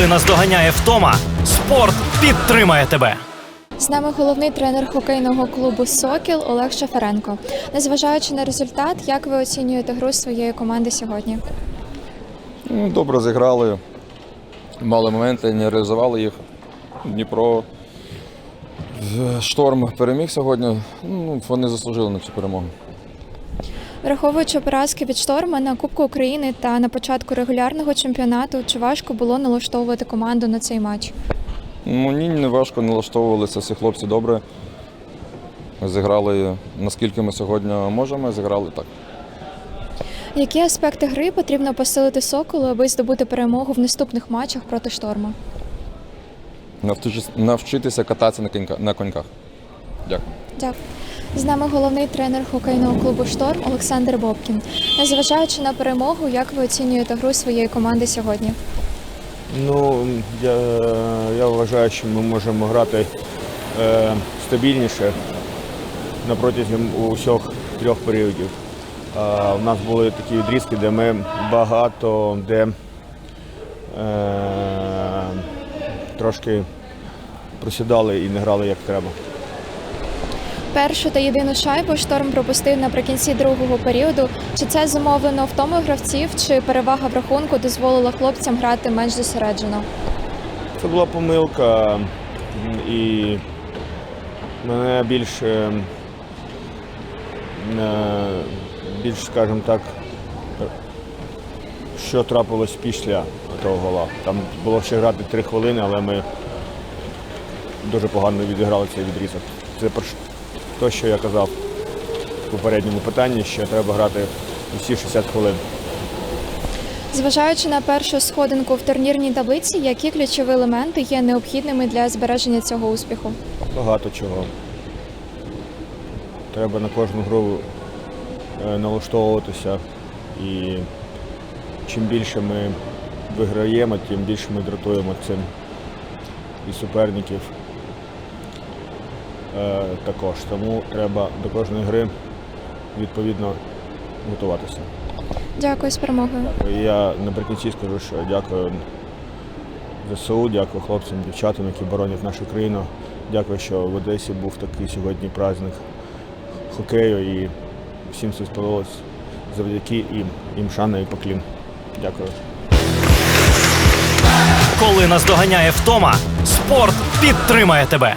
Коли наздоганяє втома, спорт підтримає тебе. З нами головний тренер хокейного клубу Сокіл Олег Шафаренко. Незважаючи на результат, як ви оцінюєте гру своєї команди сьогодні? Ну, Добре зіграли, мали моменти, не реалізували їх. Дніпро е, шторм переміг сьогодні. Ну, вони заслужили на цю перемогу. Враховуючи поразки від шторма на Кубку України та на початку регулярного чемпіонату, чи важко було налаштовувати команду на цей матч? Ну, ні, не важко налаштовувалися, всі хлопці добре. Зіграли наскільки ми сьогодні можемо, зіграли так. Які аспекти гри потрібно посилити соколу, аби здобути перемогу в наступних матчах проти шторма? Навчитися кататися на коньках. Дякую. Дякую. З нами головний тренер хокейного клубу Шторм Олександр Бобкін. Незважаючи на перемогу, як ви оцінюєте гру своєї команди сьогодні? Ну, я, я вважаю, що ми можемо грати е, стабільніше на протязі усіх трьох періодів. А, у нас були такі відрізки, де ми багато де е, трошки просідали і не грали як треба. Першу та єдину шайбу шторм пропустив наприкінці другого періоду. Чи це зумовлено втомою гравців, чи перевага в рахунку дозволила хлопцям грати менш зосереджено? Це була помилка, і мене більше, е, більш, скажімо так, що трапилось після того гола. Там було ще грати три хвилини, але ми дуже погано відіграли цей відрізок. Це про що- я казав в попередньому питанні, що треба грати усі 60 хвилин. Зважаючи на першу сходинку в турнірній таблиці, які ключові елементи є необхідними для збереження цього успіху? Багато чого. Треба на кожну гру е, налаштовуватися. І чим більше ми виграємо, тим більше ми дратуємо цим і суперників також. Тому треба до кожної гри відповідно готуватися. Дякую з перемогою. Я наприкінці скажу, що дякую ЗСУ, дякую хлопцям, дівчатам, які боронять нашу країну. Дякую, що в Одесі був такий сьогодні праздник хокею і всім це сподобалось завдяки їм. Їм шана і поклін. Дякую. Коли наздоганяє втома, спорт підтримає тебе.